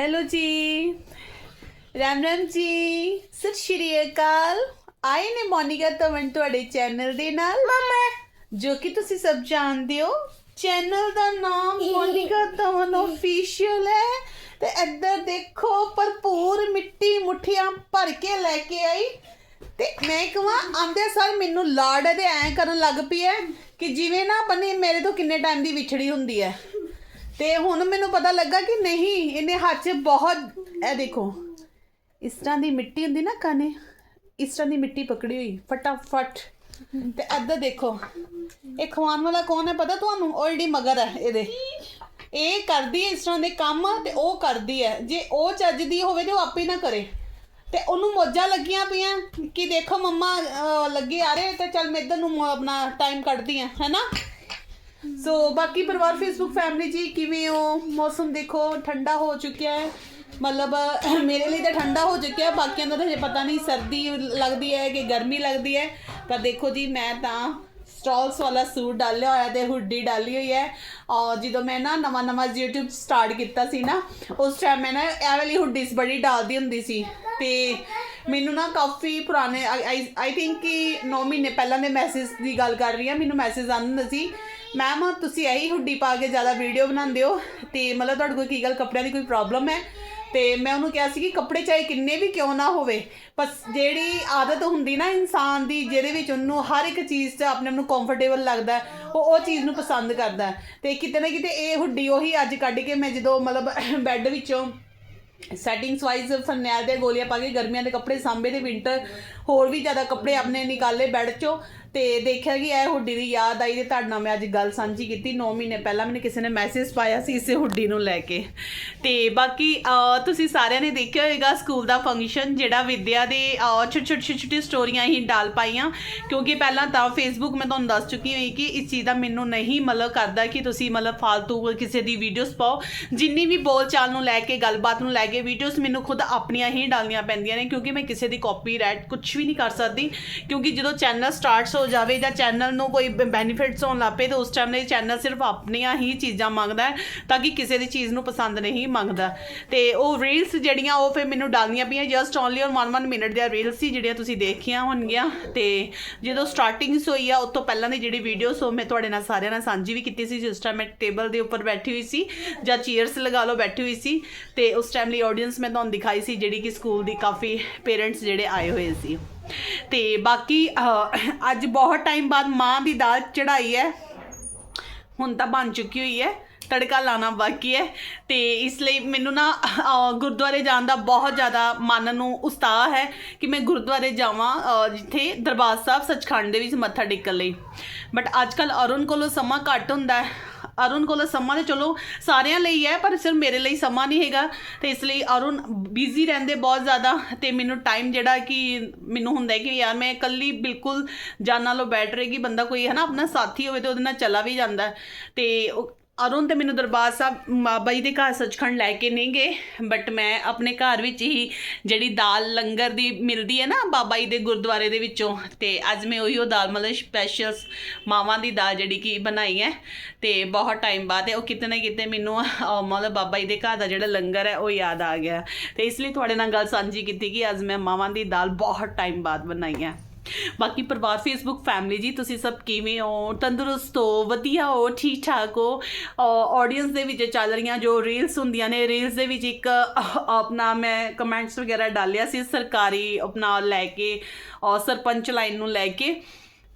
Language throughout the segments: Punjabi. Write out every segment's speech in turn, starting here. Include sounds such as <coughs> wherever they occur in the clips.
ਹੈਲੋ ਜੀ ਰਾਮ ਰਾਮ ਜੀ ਸਤਿ ਸ਼੍ਰੀ ਅਕਾਲ ਆਏ ਨੇ ਮੋਨਿਕਾ ਤਮਨ ਤੁਹਾਡੇ ਚੈਨਲ ਦੇ ਨਾਲ ਮਮਾ ਜੋ ਕਿ ਤੁਸੀਂ ਸਭ ਜਾਣਦੇ ਹੋ ਚੈਨਲ ਦਾ ਨਾਮ ਮੋਨਿਕਾ ਤਮਨ ਅਫੀਸ਼ੀਅਲ ਹੈ ਤੇ ਇੱਧਰ ਦੇਖੋ ਭਰਪੂਰ ਮਿੱਟੀ ਮੁੱਠੀਆਂ ਭਰ ਕੇ ਲੈ ਕੇ ਆਈ ਤੇ ਮੈਂ ਕਹਾਂ ਆਂਦੇ ਸਰ ਮੈਨੂੰ ਹੈ ਤੇ ਐਂ ਕਰਨ ਲੱਗ ਪਈ ਹੈ ਕਿ ਜਿਵੇਂ ਨਾ ਬਣੀ ਮੇਰੇ ਤੋਂ ਕਿੰਨੇ ਟਾਈਮ ਦੀ ਵਿਛੜੀ ਹੁੰਦੀ ਹੈ ਤੇ ਹੁਣ ਮੈਨੂੰ ਪਤਾ ਲੱਗਾ ਕਿ ਨਹੀਂ, ਇਹਨੇ ਹੱਥ 'ਚ ਬਹੁਤ, ਇਹ ਦੇਖੋ, ਇਸ ਤਰ੍ਹਾਂ ਦੀ ਮਿੱਟੀ ਹੁੰਦੀ ਨਾ ਕਾਨੇ, ਇਸ ਤਰ੍ਹਾਂ ਦੀ ਮਿੱਟੀ ਪਕੜੀ ਹੋਈ, ਫਟਾਫਟ। ਤੇ ਇੱਧਰ ਦੇਖੋ, ਇਹ ਖਵਾਨ ਵਾਲਾ ਕੌਣ ਹੈ ਪਤਾ ਤੁਹਾਨੂੰ? ਆਲਰੇਡੀ ਮਗਰ ਹੈ ਇਹਦੇ। ਇਹ ਕਰਦੀ ਹੈ ਇਸ ਤਰ੍ਹਾਂ ਦੇ ਕੰਮ ਤੇ ਉਹ ਕਰਦੀ ਹੈ। ਜੇ ਉਹ ਚੱਜਦੀ ਹੋਵੇ ਤੇ ਉਹ ਆਪੇ ਨਾ ਕਰੇ। ਤੇ ਉਹਨੂੰ ਮੋਜਾਂ ਲੱਗੀਆਂ ਪਈਆਂ ਕਿ ਦੇਖੋ ਮੰਮਾ ਲੱਗੇ ਆ ਰਹੇ ਤੇ ਚੱਲ ਮੈਂ ਇੱਧਰ ਨੂੰ ਆਪਣਾ ਟਾਈਮ ਕੱਢਦੀ ਆ ਹੈਨਾ ਸੋ ਬਾਕੀ ਪਰਿਵਾਰ ਫੇਸਬੁੱਕ ਫੈਮਿਲੀ ਜੀ ਕਿਵੇਂ ਹੋ? ਮੌਸਮ ਦੇਖੋ ਠੰਡਾ ਹੋ ਚੁੱਕਿਆ ਹੈ। ਮਤਲਬ ਮੇਰੇ ਲਈ ਤਾਂ ਠੰਡਾ ਹੋ ਚੁੱਕਿਆ ਹੈ, ਬਾਕੀਆਂ ਦਾ ਤਾਂ ਹਜੇ ਪਤਾ ਨਹੀਂ ਸਰਦੀ ਲੱਗਦੀ ਹੈ ਕਿ ਗਰਮੀ ਲੱਗਦੀ ਹੈ। ਪਰ ਦੇਖੋ ਜੀ ਮੈਂ ਤਾਂ ਸਟਾਲਸ ਵਾਲਾ ਸੂਟ ਡਾਲਿਆ ਹੋਇਆ ਤੇ ਹੁੱਡੀ ਡਾਲੀ ਹੋਈ ਹੈ। ਔਰ ਜਦੋਂ ਮੈਂ ਨਾ ਨਵਾਂ ਨਵਾਂ YouTube ਸਟਾਰਟ ਕੀਤਾ ਸੀ ਨਾ ਉਸ ਟਾਈਮ ਮੈਂ ਨਾ ਇਹ ਵਾਲੀ ਹੁੱਡੀਸ ਬੜੀ ਡਾਲਦੀ ਹੁੰਦੀ ਸੀ। ਤੇ ਮੈਨੂੰ ਨਾ ਕਾਫੀ ਪੁਰਾਣੇ ਆਈ ਥਿੰਕ ਕਿ 9 ਮਹੀਨੇ ਪਹਿਲਾਂ ਦੇ ਮੈਸੇਜ ਦੀ ਗੱਲ ਕਰ ਰਹੀ ਹਾਂ ਮੈਨੂੰ ਮੈਸੇਜ ਆਉਂਦੇ ਸੀ ਮੈਮ ਤੁਸੀਂ ਇਹੀ ਹੁੱਡੀ ਪਾ ਕੇ ਜ਼ਿਆਦਾ ਵੀਡੀਓ ਬਣਾਉਂਦੇ ਹੋ ਤੇ ਮਤਲਬ ਤੁਹਾਡੇ ਕੋਲ ਕੀ ਗੱਲ, ਕੱਪੜਿਆਂ ਦੀ ਕੋਈ ਪ੍ਰੋਬਲਮ ਹੈ ਤੇ ਮੈਂ ਉਹਨੂੰ ਕਿਹਾ ਸੀ ਕਿ ਕੱਪੜੇ ਚਾਹੇ ਕਿੰਨੇ ਵੀ ਕਿਉਂ ਨਾ ਹੋਵੇ, ਬਸ ਜਿਹੜੀ ਆਦਤ ਹੁੰਦੀ ਨਾ ਇਨਸਾਨ ਦੀ, ਜਿਹਦੇ ਵਿੱਚ ਉਹਨੂੰ ਹਰ ਇੱਕ ਚੀਜ਼ 'ਚ ਆਪਣੇ ਆਪ ਨੂੰ ਕੰਫਰਟੇਬਲ ਲੱਗਦਾ ਉਹ ਉਹ ਚੀਜ਼ ਨੂੰ ਪਸੰਦ ਕਰਦਾ ਹੈ। ਤੇ ਕਿਤੇ ਨਾ ਕਿਤੇ ਇਹ ਹੁੱਡੀ ਉਹੀ ਅੱਜ ਕੱਢ ਕੇ ਮੈਂ ਜਦੋਂ ਮਤਲਬ <coughs> ਬੈੱਡ ਵਿੱਚੋਂ ਸੈਟਿੰਗਸ ਵਾਈਜ਼ ਫਰਨੈਲ ਦੇ ਗੋਲੀਆਂ ਪਾ ਕੇ ਗਰਮੀਆਂ ਦੇ ਕੱਪੜੇ ਸਾਂਭੇ ਦੇ ਵਿੰਟਰ ਹੋਰ ਵੀ ਜ਼ਿਆਦਾ ਕੱਪੜੇ ਆਪਣੇ ਨਿਕਾਲੇ ਬੈੱਡ 'ਚੋਂ ਤੇ ਦੇਖਿਆ ਕਿ ਇਹ ਹੁੱਡੀ ਦੀ ਯਾਦ ਆਈ ਤੇ ਤੁਹਾਡੇ ਨਾਲ ਮੈਂ ਅੱਜ ਗੱਲ ਸਾਂਝੀ ਕੀਤੀ। 9 ਮਹੀਨੇ ਪਹਿਲਾਂ ਮੈਨੂੰ ਕਿਸੇ ਨੇ ਮੈਸੇਜ ਪਾਇਆ ਸੀ ਇਸੇ ਹੁੱਡੀ ਨੂੰ ਲੈ ਕੇ। ਤੇ ਬਾਕੀ ਤੁਸੀਂ ਸਾਰਿਆਂ ਨੇ ਦੇਖਿਆ ਹੋਵੇਗਾ ਸਕੂਲ ਦਾ ਫੰਕਸ਼ਨ ਜਿਹੜਾ ਵਿਦਿਆ ਦੇ ਛੋਟੀ ਛੋਟੀ ਛੋਟੀ ਸਟੋਰੀਆਂ ਹੀ ਡਾਲ ਪਾਈਆਂ। ਕਿਉਂਕਿ ਪਹਿਲਾਂ ਤਾਂ ਫੇਸਬੁੱਕ ਮੈਂ ਤੁਹਾਨੂੰ ਦੱਸ ਚੁੱਕੀ ਹੋਈ ਕਿ ਇਸ ਚੀਜ਼ ਦਾ ਮੈਨੂੰ ਨਹੀਂ ਮਤਲਬ ਕਰਦਾ ਕਿ ਤੁਸੀਂ ਮਤਲਬ ਫालतू ਕਿਸੇ ਦੀ ਵੀਡੀਓਜ਼ ਪਾਓ। ਜਿੰਨੀ ਵੀ ਬੋਲ ਚਾਲ ਨੂੰ ਲੈ ਕੇ, ਗੱਲਬਾਤ ਨੂੰ ਲੈ ਕੇ ਵੀਡੀਓਜ਼ ਮੈਨੂੰ ਖੁਦ ਆਪਣੀਆਂ ਹੀ ਡਾਲਣੀਆਂ ਪੈਂਦੀਆਂ ਨੇ। ਕਿਉਂਕਿ ਮੈਂ ਕਿਸੇ ਦੀ ਕਾਪੀਰਾਈਟ ਕੁਝ ਵੀ ਨਹੀਂ ਕਰ ਸਕਦੀ। ਕਿਉਂਕਿ ਜਦੋਂ ਚੈਨਲ ਸਟਾਰਟਸ ਹੋ ਜਾਵੇ ਜਾਂ ਚੈਨਲ ਨੂੰ ਕੋਈ ਬੈਨੀਫਿਟਸ ਹੋਣ ਲੱਪੇ ਤਾਂ ਉਸ ਟਾਈਮ ਲਈ ਚੈਨਲ ਸਿਰਫ ਆਪਣੀਆਂ ਹੀ ਚੀਜ਼ਾਂ ਮੰਗਦਾ ਤਾਂ ਕਿ ਕਿਸੇ ਦੀ ਚੀਜ਼ ਨੂੰ ਪਸੰਦ ਨਹੀਂ ਮੰਗਦਾ। ਤੇ ਉਹ ਰੀਲਸ ਜਿਹੜੀਆਂ ਉਹ ਫਿਰ ਮੈਨੂੰ ਡਾਲਣੀਆਂ ਪਈਆਂ ਜਸਟ ਓਨਲੀ ਔਨ 1 1 ਮਿੰਟ ਦੀਆਂ ਰੀਲਸ ਸੀ ਜਿਹੜੀਆਂ ਤੁਸੀਂ ਦੇਖੀਆਂ ਹੋਣਗੀਆਂ। ਤੇ ਜਦੋਂ ਸਟਾਰਟਿੰਗਸ ਹੋਈ ਆ ਉਸ ਤੋਂ ਪਹਿਲਾਂ ਦੀ ਜਿਹੜੀ ਵੀਡੀਓਸ ਉਹ ਮੈਂ ਤੁਹਾਡੇ ਨਾਲ ਸਾਰਿਆਂ ਨਾਲ ਸਾਂਝੀ ਵੀ ਕੀਤੀ ਸੀ, ਜਿਸ ਟਾਈਮ ਮੈਂ ਟੇਬਲ ਦੇ ਉੱਪਰ ਬੈਠੀ ਹੋਈ ਸੀ ਜਾਂ ਚੇਅਰਸ ਲਗਾ ਲਓ ਬੈਠੀ ਹੋਈ ਸੀ। ਤੇ ਉਸ ਟਾਈਮ ਲਈ ਆਡੀਅנס ਮੈਂ ਤੁਹਾਨੂੰ ਦਿਖਾਈ ਸੀ ਜਿਹੜੀ ਕਿ ਸਕੂਲ ਦੀ ਕਾਫੀ ਪੇਰੈਂਟਸ ਜਿਹੜੇ ਆਏ ਹੋਏ ਸੀ। ਤੇ ਬਾਕੀ ਅੱਜ ਬਹੁਤ ਟਾਈਮ ਬਾਅਦ ਮਾਂ ਦੀ ਦਾਲ ਚੜਾਈ ਹੈ। ਹੁਣ ਤਾਂ ਬਣ ਚੁੱਕੀ ਹੋਈ ਹੈ। ਤੜਕਾ ਲਾਣਾ ਬਾਕੀ ਹੈ। ਤੇ ਇਸ ਲਈ ਮੈਨੂੰ ਨਾ ਗੁਰਦੁਆਰੇ ਜਾਣ ਦਾ ਬਹੁਤ ਜ਼ਿਆਦਾ ਮਨ ਨੂੰ ਉਤਸ਼ਾਹ ਹੈ ਕਿ ਮੈਂ ਗੁਰਦੁਆਰੇ ਜਾਵਾਂ ਜਿੱਥੇ ਦਰਬਾਰ ਸਾਹਿਬ ਸੱਚਖੰਡ ਦੇ ਵਿੱਚ ਮੱਥਾ ਟੇਕਣ ਲਈ। ਬਟ ਅੱਜ ਕੱਲ ਅਰੁਣ ਕੋਲੋਂ ਸਮਾਂ ਘੱਟ ਹੁੰਦਾ ਹੈ। ਅਰੁਣ ਕੋਲ ਸਮਾਂ ਤੇ ਚਲੋ ਸਾਰਿਆਂ ਲਈ ਹੈ, ਪਰ ਸਿਰਫ ਮੇਰੇ ਲਈ ਸਮਾਂ ਨਹੀਂ ਹੈਗਾ। ਤੇ ਇਸ ਲਈ ਅਰੁਣ ਬਿਜ਼ੀ ਰਹਿੰਦੇ ਬਹੁਤ ਜ਼ਿਆਦਾ ਤੇ ਮੈਨੂੰ ਟਾਈਮ ਜਿਹੜਾ ਕਿ ਮੈਨੂੰ ਹੁੰਦਾ ਹੈ ਕਿ ਯਾਰ ਮੈਂ ਇਕੱਲੀ ਬਿਲਕੁਲ ਜਾਨ ਨਾਲੋਂ ਬੈਠ ਕਿ ਬੰਦਾ ਕੋਈ ਹੈ ਨਾ ਆਪਣਾ ਸਾਥੀ ਹੋਵੇ ਤੇ ਉਹਦੇ ਨਾਲ ਚਲਾ ਵੀ ਜਾਂਦਾ ਹੈ। ਤੇ ਅਰੁਣ ਤੇ ਮੈਨੂੰ ਦਰਬਾਰ ਸਾਹਿਬ, ਬਾਬਾ ਜੀ ਦੇ ਘਰ ਸੱਚਖੰਡ ਲੈ ਕੇ ਨਹੀਂ ਗਏ ਬਟ ਮੈਂ ਆਪਣੇ ਘਰ ਵਿੱਚ ਹੀ ਜਿਹੜੀ ਦਾਲ ਲੰਗਰ ਦੀ ਮਿਲਦੀ ਹੈ ਨਾ ਬਾਬਾ ਜੀ ਦੇ ਗੁਰਦੁਆਰੇ ਦੇ ਵਿੱਚੋਂ, ਤੇ ਅੱਜ ਮੈਂ ਉਹੀ ਉਹ ਦਾਲ ਮਤਲਬ ਸਪੈਸ਼ਲ ਮਾਵਾਂ ਦੀ ਦਾਲ ਜਿਹੜੀ ਕਿ ਬਣਾਈ ਹੈ, ਤੇ ਬਹੁਤ ਟਾਈਮ ਬਾਅਦ ਹੈ, ਉਹ ਕਿਤੇ ਨਾ ਕਿਤੇ ਮੈਨੂੰ ਮਤਲਬ ਬਾਬਾ ਜੀ ਦੇ ਘਰ ਦਾ ਜਿਹੜਾ ਲੰਗਰ ਹੈ, ਉਹ ਯਾਦ ਆ ਗਿਆ। ਤੇ ਇਸ ਲਈ ਤੁਹਾਡੇ ਨਾਲ ਗੱਲ ਸਾਂਝੀ ਕੀਤੀ ਕਿ ਅੱਜ ਮੈਂ ਮਾਵਾਂ ਦੀ ਦਾਲ ਬਹੁਤ ਟਾਈਮ ਬਾਅਦ ਬਣਾਈ ਹੈ। ਬਾਕੀ ਪਰਿਵਾਰ ਫੇਸਬੁੱਕ ਫੈਮਿਲੀ ਜੀ, ਤੁਸੀਂ ਸਭ ਕਿਵੇਂ ਹੋ? ਤੰਦਰੁਸਤ ਹੋ? ਵਧੀਆ ਹੋ? ਠੀਕ ਠਾਕ ਹੋ ਆਡੀਅנס ਦੇ ਵਿੱਚ ਚੱਲ ਰਹੀਆਂ ਜੋ ਰੀਲਸ ਹੁੰਦੀਆਂ ਨੇ ਰੀਲਸ ਦੇ ਵਿੱਚ ਇੱਕ ਆਪਣਾ ਮੈਂ ਕਮੈਂਟਸ ਵਗੈਰਾ ਡਾਲਿਆ ਸੀ, ਸਰਕਾਰੀ ਆਪਣਾ ਲੈ ਕੇ ਸਰਪੰਚ ਲਾਈਨ ਨੂੰ ਲੈ ਕੇ।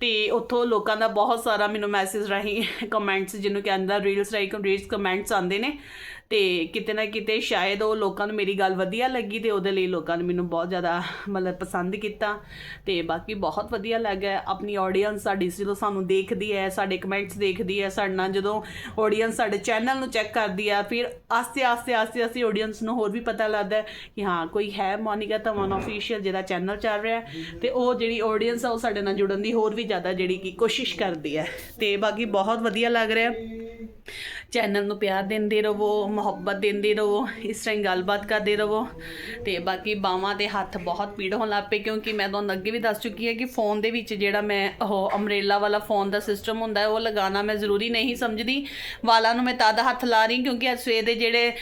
ਤੇ ਉੱਥੋਂ ਲੋਕਾਂ ਦਾ ਬਹੁਤ ਸਾਰਾ ਮੈਨੂੰ ਮੈਸੇਜ ਰਾਹੀਂ <laughs> ਕਮੈਂਟਸ ਜਿਹਨੂੰ ਕਹਿੰਦਾ ਰੀਲਸ ਰਾਹੀਂ ਰੀਲਸ ਕਮੈਂਟਸ ਆਉਂਦੇ ਨੇ। ਤੇ ਕਿਤੇ ਨਾ ਕਿਤੇ ਸ਼ਾਇਦ ਉਹ ਲੋਕਾਂ ਨੂੰ ਮੇਰੀ ਗੱਲ ਵਧੀਆ ਲੱਗੀ ਤੇ ਉਹਦੇ ਲਈ ਲੋਕਾਂ ਨੇ ਮੈਨੂੰ ਬਹੁਤ ਜ਼ਿਆਦਾ <laughs> ਮਤਲਬ ਪਸੰਦ ਕੀਤਾ। ਤੇ ਬਾਕੀ ਬਹੁਤ ਵਧੀਆ ਲੱਗਾ ਆਪਣੀ ਆਡੀਅנס ਸਾਡੀ ਜਦੋਂ ਸਾਨੂੰ ਦੇਖਦੀ ਹੈ, ਸਾਡੇ ਕਮੈਂਟਸ ਦੇਖਦੀ ਹੈ ਨਾਲ ਜਦੋਂ ਆਡੀਅנס ਸਾਡੇ ਚੈਨਲ ਨੂੰ ਚੈੱਕ ਕਰਦੀ ਆ ਫਿਰ ਆਸਤੇ ਆਸਤੇ ਆਸਤੇ ਆਸਤੇ ਆਡੀਅנס ਨੂੰ ਹੋਰ ਵੀ ਪਤਾ ਲੱਗਦਾ ਕਿ ਹਾਂ, ਕੋਈ ਹੈ ਮੋਨਿਕਾ ਤਮਨ ਅਫੀਸ਼ੀਅਲ ਜਿਹਦਾ ਚੈਨਲ ਚੱਲ ਰਿਹਾ ਤੇ ਉਹ ਜਿਹੜੀ ਆਡੀਅנס ਆ, ਉਹ ਸਾਡੇ ਨਾਲ ਜੁੜਨ ਦੀ ਹੋਰ ਵੀ ਜ਼ਿਆਦਾ ਜਿਹੜੀ ਕਿ ਕੋਸ਼ਿਸ਼ ਕਰਦੀ ਹੈ। ਤੇ ਬਾਕੀ ਬਹੁਤ ਵਧੀਆ ਲੱਗ ਰਿਹਾ। ਚੈਨਲ ਨੂੰ ਪਿਆਰ ਦਿੰਦੇ ਰਹੋ, ਮੁਹੱਬਤ ਦਿੰਦੇ ਰਹੋ, ਇਸ ਤਰ੍ਹਾਂ ਗੱਲਬਾਤ ਕਰਦੇ ਰਹੋ। ਤੇ ਬਾਕੀ ਬਾਹਾਂ ਤੇ ਹੱਥ ਬਹੁਤ ਪੀੜ ਹੋਣ ਲੱਗ ਪਏ ਕਿਉਂਕਿ ਮੈਂ ਤੁਹਾਨੂੰ ਅੱਗੇ ਵੀ ਦੱਸ ਚੁੱਕੀ ਹਾਂ ਕਿ ਫੋਨ ਦੇ ਵਿੱਚ ਜਿਹੜਾ ਮੈਂ ਉਹ ਅਮਰੇਲਾ ਵਾਲਾ ਫੋਨ ਦਾ ਸਿਸਟਮ ਹੁੰਦਾ ਹੈ, ਉਹ ਲਗਾਉਣਾ ਮੈਂ ਜ਼ਰੂਰੀ ਨਹੀਂ ਸਮਝਦੀ। ਵਾਲਾਂ ਨੂੰ ਮੈਂ ਤਦ ਹੱਥ ਲਾ ਰਹੀ ਕਿਉਂਕਿ ਅੱਜ ਸਵੇਰ ਦੇ ਜਿਹੜੇ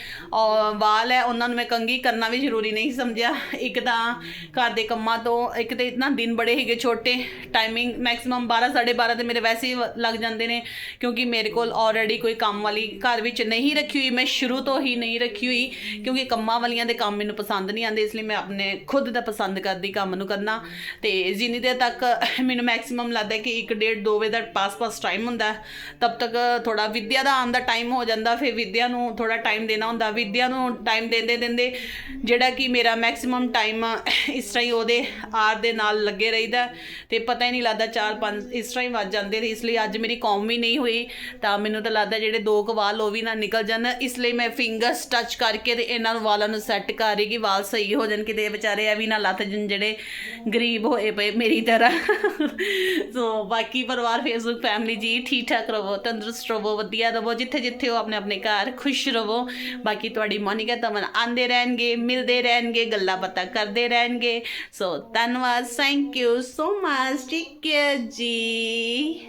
ਵਾਲ ਹੈ, ਉਹਨਾਂ ਨੂੰ ਮੈਂ ਕੰਗੀ ਕਰਨਾ ਵੀ ਜ਼ਰੂਰੀ ਨਹੀਂ ਸਮਝਿਆ। ਇੱਕ ਤਾਂ ਘਰ ਦੇ ਕੰਮਾਂ ਤੋਂ, ਇੱਕ ਤੇ ਇਤਨਾ ਦਿਨ ਬੜੇ ਹੈਗੇ ਛੋਟੇ ਟਾਈਮਿੰਗ ਮੈਕਸਿਮਮ 12 12:30 ਤੇ ਮੇਰੇ ਵੈਸੇ ਹੀ ਲੱਗ ਜਾਂਦੇ ਨੇ ਕਿਉਂਕਿ ਮੇਰੇ ਕੋਲ ਆਲਰੇਡੀ ਕੋਈ ਕੰਮ ਵਾਲੀ ਘਰ ਵਿੱਚ ਨਹੀਂ ਰੱਖੀ ਹੋਈ, ਮੈਂ ਸ਼ੁਰੂ ਤੋਂ ਹੀ ਨਹੀਂ ਰੱਖੀ ਹੋਈ, ਕਿਉਂਕਿ ਕੰਮਾਂ ਵਾਲੀਆਂ ਦੇ ਕੰਮ ਮੈਨੂੰ ਪਸੰਦ ਨਹੀਂ ਆਉਂਦੇ, ਇਸ ਲਈ ਮੈਂ ਆਪਣੇ ਖੁਦ ਦਾ ਪਸੰਦ ਕਰਦੀ ਕੰਮ ਨੂੰ ਕਰਨਾ। ਤੇ ਜਿੰਨੀ ਦੇਰ ਤੱਕ ਮੈਨੂੰ ਮੈਕਸਿਮਮ ਲੱਗਦਾ ਕਿ 1 1.5 2 ਵਜੇ ਦਾ ਪਾਸ-ਪਾਸ ਟਾਈਮ ਹੁੰਦਾ, ਤਬ ਤੱਕ ਥੋੜਾ ਵਿਦਿਆ ਦਾ ਆਉਣ ਦਾ ਟਾਈਮ ਹੋ ਜਾਂਦਾ, ਫਿਰ ਵਿਦਿਆ ਨੂੰ ਥੋੜਾ ਟਾਈਮ ਦੇਣਾ ਹੁੰਦਾ। ਵਿਦਿਆ ਨੂੰ ਟਾਈਮ ਦਿੰਦੇ ਦਿੰਦੇ ਜਿਹੜਾ ਕਿ ਮੇਰਾ ਮੈਕਸਿਮਮ ਟਾਈਮ ਇਸ ਤਰ੍ਹਾਂ ਹੀ ਉਹਦੇ ਆਰ ਦੇ ਨਾਲ ਲੱਗੇ ਰਹੀਦਾ। ਤੇ ਪਤਾ ਹੀ ਨਹੀਂ ਲੱਗਦਾ 4-5 ਇਸ ਤਰ੍ਹਾਂ ਹੀ ਵੱਜ ਜਾਂਦੇ ਇਸ ਲਈ ਅੱਜ ਮੇਰੀ ਕੌਮ ਵੀ ਨਹੀਂ ਹੋਈ, ਤਾਂ ਮੈਨੂੰ ਤਾਂ ਲੱਗਦਾ ਜਿਹੜੇ ਦੋ ਵਾਲ ਉਹ ਵੀ ਨਾ ਨਿਕਲ ਜਾਣ। ਇਸ ਲਈ ਮੈਂ ਫਿੰਗਰਸ ਟੱਚ ਕਰਕੇ ਤੇ ਇਹਨਾਂ ਨੂੰ ਵਾਲਾਂ ਨੂੰ ਸੈੱਟ ਕਰ ਰਹੀ ਕਿ ਵਾਲ ਸਹੀ ਹੋ ਜਾਣ। ਕਿਤੇ ਇਹ ਵਿਚਾਰੇ ਐ ਵੀ ਨਾ ਲੱਤ ਜਣ ਜਿਹੜੇ ਗਰੀਬ ਹੋਏ ਪਏ ਮੇਰੀ ਤਰ੍ਹਾਂ। ਸੋ ਬਾਕੀ ਪਰਿਵਾਰ ਫੇਸਬੁੱਕ ਫੈਮਿਲੀ ਜੀ ਠੀਕ ਠਾਕ ਰਹੋ, ਤੰਦਰੁਸਤ ਰਹੋ, ਵਧੀਆ ਰਹੋ, ਜਿੱਥੇ ਜਿੱਥੇ ਹੋ ਆਪਣੇ ਆਪਣੇ ਘਰ ਖੁਸ਼ ਰਹੋ। ਬਾਕੀ ਤੁਹਾਡੀ ਮੋਨਿਕਾ, ਤਮਨ ਆਂਦੇ ਰਹਿਣਗੇ, ਮਿਲਦੇ ਰਹਿਣਗੇ, ਗੱਲਾਂ ਬਾਤਾਂ ਕਰਦੇ ਰਹਿਣਗੇ। ਸੋ ਧੰਨਵਾਦ thank you so much take care ਜੀ।